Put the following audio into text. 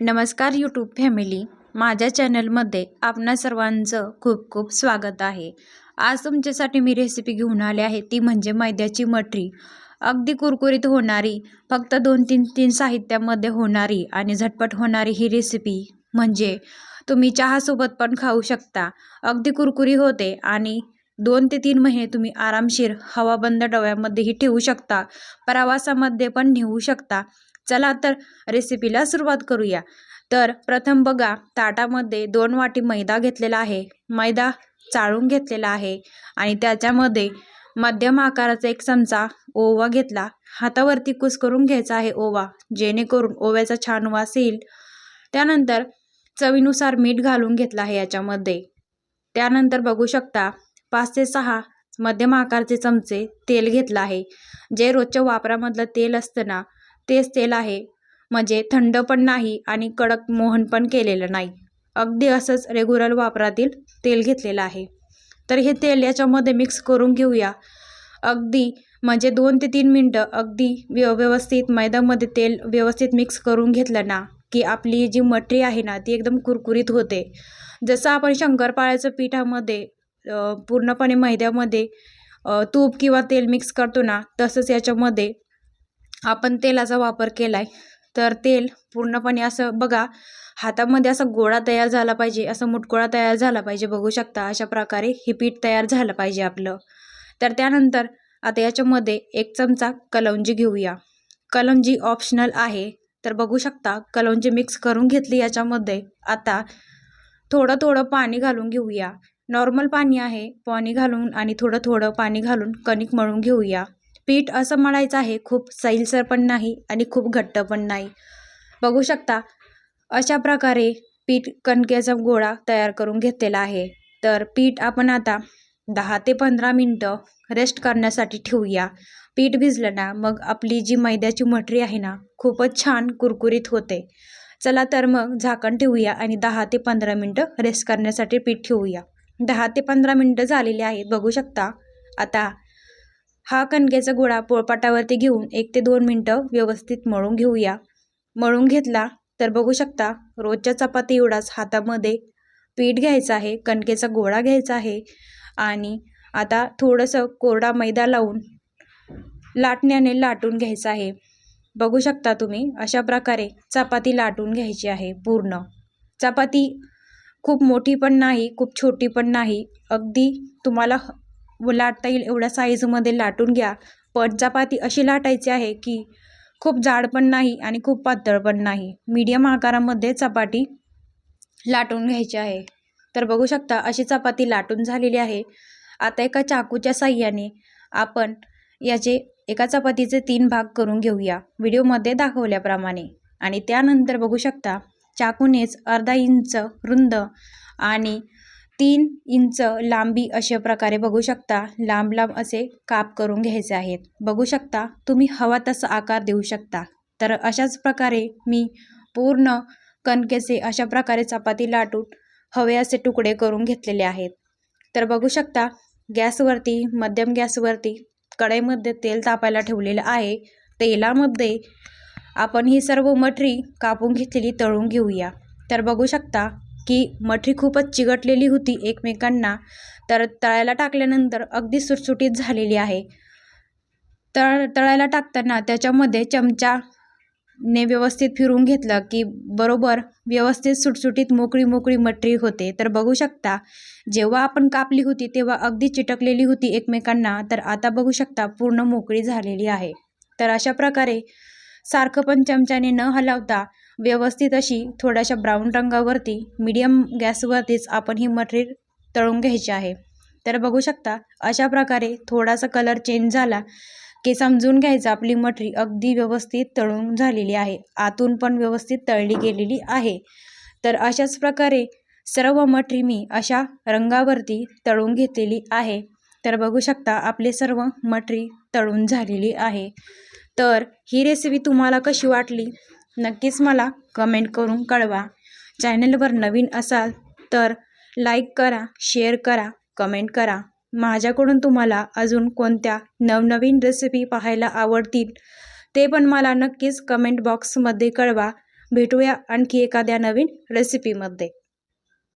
नमस्कार YouTube family माझ्या चॅनलमध्ये आपणा सर्वांचं खूप खूप स्वागत आहे. आज तुमच्यासाठी मी रेसिपी घेऊन आले आहे. ती म्हणजे मैद्याची मटरी. अगदी कुरकुरीत होणारी फक्त दोन तीन तीन साहित्यामध्ये होणारी आणि झटपट होणारी ही रेसिपी म्हणजे तुम्ही चहासोबत पण खाऊ शकता. अगदी कुरकुरी होते आणि दोन ते तीन महिने तुम्ही आरामशीर हवाबंद डव्यामध्येही ठेवू शकता. प्रवासामध्ये पण नेऊ शकता. चला तर रेसिपीला सुरुवात करूया. तर प्रथम बघा ताटामध्ये दोन वाटी मैदा घेतलेला आहे. मैदा चाळून घेतलेला आहे. आणि त्याच्यामध्ये मध्यम आकाराचा एक चमचा ओवा घेतला. हातावरती कुस करून घ्यायचा आहे ओवा जेणेकरून ओव्याचा छान वास येईल. त्यानंतर चवीनुसार मीठ घालून घेतलं आहे याच्यामध्ये. त्यानंतर बघू शकता पाच ते सहा मध्यम आकारचे चमचे तेल घेतलं आहे. जे रोजच्या वापरामधलं तेल असतं ना तेच तेल आहे. म्हणजे थंड पण नाही आणि कडक मोहन पण केलेलं नाही. अगदी असंच रेग्युलर वापरातील तेल घेतलेलं आहे. तर हे तेल याच्यामध्ये मिक्स करून घेऊया. अगदी म्हणजे दोन ते तीन मिनटं अगदी व्य व्यवस्थित मैद्यामध्ये तेल व्यवस्थित मिक्स करून घेतलं ना की आपली जी मटरी आहे ना ती एकदम कुरकुरीत होते. जसं आपण शंकरपाळ्याचं पिठामध्ये पूर्णपणे मैद्यामध्ये तूप किंवा तेल मिक्स करतो ना तसंच याच्यामध्ये आपण तेलाचा वापर केला आहे तर तेल पूर्णपणे असं बघा हातामध्ये असा गोळा तयार झाला पाहिजे असं मुटगोळा तयार झाला पाहिजे बघू शकता अशा प्रकारे हे पीठ तयार झालं पाहिजे आपलं. तर त्यानंतर आता याच्यामध्ये एक चमचा कलौंजी घेऊया. कलौंजी ऑप्शनल आहे तर बघू शकता कलौंजी मिक्स करून घेतली याच्यामध्ये. आता थोडं थोडं पाणी घालून घेऊया. नॉर्मल पाणी आहे पाणी घालून आणि थोडं थोडं पाणी घालून कणिक मळून घेऊया. पीठ असं मळायचं आहे खूप सैलसर पण नाही आणि खूप घट्ट पण नाही. बघू शकता अशा प्रकारे पीठ कणकेचा गोळा तयार करून घेतलेला आहे. तर पीठ आपण आता दहा ते पंधरा मिनटं रेस्ट करण्यासाठी ठेवूया. पीठ भिजलं ना मग आपली जी मैद्याची मटरी आहे ना खूपच छान कुरकुरीत होते. चला तर मग झाकण ठेवूया आणि दहा ते पंधरा मिनटं रेस्ट करण्यासाठी पीठ ठेवूया. दहा ते पंधरा मिनटं झालेली आहेत बघू शकता. आता हा कणकेचा गोळा पोळपाटावरती घेऊन एक ते दोन मिनटं व्यवस्थित मळून घेऊया. मळून घेतला तर बघू शकता रोजच्या चपाती एवढाच हातामध्ये पीठ घ्यायचं आहे कणकेचा गोळा घ्यायचा आहे आणि आता थोडंसं कोरडा मैदा लावून लाटण्याने लाटून घ्यायचं आहे. बघू शकता तुम्ही अशा प्रकारे चपाती लाटून घ्यायची आहे पूर्ण. चपाती खूप मोठी पण नाही खूप छोटी पण नाही अगदी तुम्हाला व लाटता येईल एवढ्या साईजमध्ये लाटून घ्या. पट चपाती अशी लाटायची आहे की खूप जाड पण नाही आणि खूप पातळ पण नाही. मीडियम आकारामध्ये चपाती लाटून घ्यायची आहे. तर बघू शकता अशी चपाती लाटून झालेली आहे. आता एका चाकूच्या साह्याने आपण याचे एका चपातीचे तीन भाग करून घेऊया. व्हिडिओमध्ये दाखवल्याप्रमाणे. आणि त्यानंतर बघू शकता चाकूनेच अर्धा इंच रुंद आणि तीन इंच लांबी अशा प्रकारे बघू शकता. लांब लांब असे काप करून घ्यायचे आहेत. बघू शकता तुम्ही हवा तसा आकार देऊ शकता. तर अशाच प्रकारे मी पूर्ण कणकेचे अशा प्रकारे चपाती लाटून हवे असे तुकडे करून घेतलेले आहेत. तर बघू शकता गॅसवरती मध्यम गॅसवरती कढईमध्ये तेल तापायला ठेवलेलं आहे. तेलामध्ये आपण ही सर्व मटरी कापून घेतलेली तळून घेऊया. तर बघू शकता की मठरी खूपच चिकटलेली होती एकमेकांना तर तळायला टाकल्यानंतर अगदी सुटसुटीत झालेली आहे. तळ तळायला टाकताना त्याच्यामध्ये चमचाने व्यवस्थित फिरून घेतलं की बरोबर व्यवस्थित सुटसुटीत मोकळी मोकळी मटरी होते. तर बघू शकता जेव्हा आपण कापली होती तेव्हा अगदी चिटकलेली होती एकमेकांना तर आता बघू शकता पूर्ण मोकळी झालेली आहे. तर अशा प्रकारे सारखं पण चमच्याने न हलवता व्यवस्थित अशी थोड्याशा ब्राऊन रंगावरती मीडियम गॅसवरतीच आपण ही मटेरियल तळून घ्यायची आहे. तर बघू शकता अशा प्रकारे थोडासा कलर चेंज झाला की समजून घ्यायचं आपली मटरी अगदी व्यवस्थित तळून झालेली आहे. आतून पण व्यवस्थित तळली गेलेली आहे. तर अशाच प्रकारे सर्व मटरी मी अशा रंगावरती तळून घेतलेली आहे. तर बघू शकता आपले सर्व मटरी तळून झालेली आहे. तर ही रेसिपी तुम्हाला कशी वाटली? नक्कीच मला कमेंट करून कळवा. चॅनलवर नवीन असाल तर लाईक करा शेअर करा कमेंट करा. माझ्याकडून तुम्हाला अजून कोणत्या नवनवीन रेसिपी पाहायला आवडतील ते पण मला नक्कीच कमेंट बॉक्समध्ये कळवा. भेटूया आणखी एखाद्या नवीन रेसिपीमध्ये.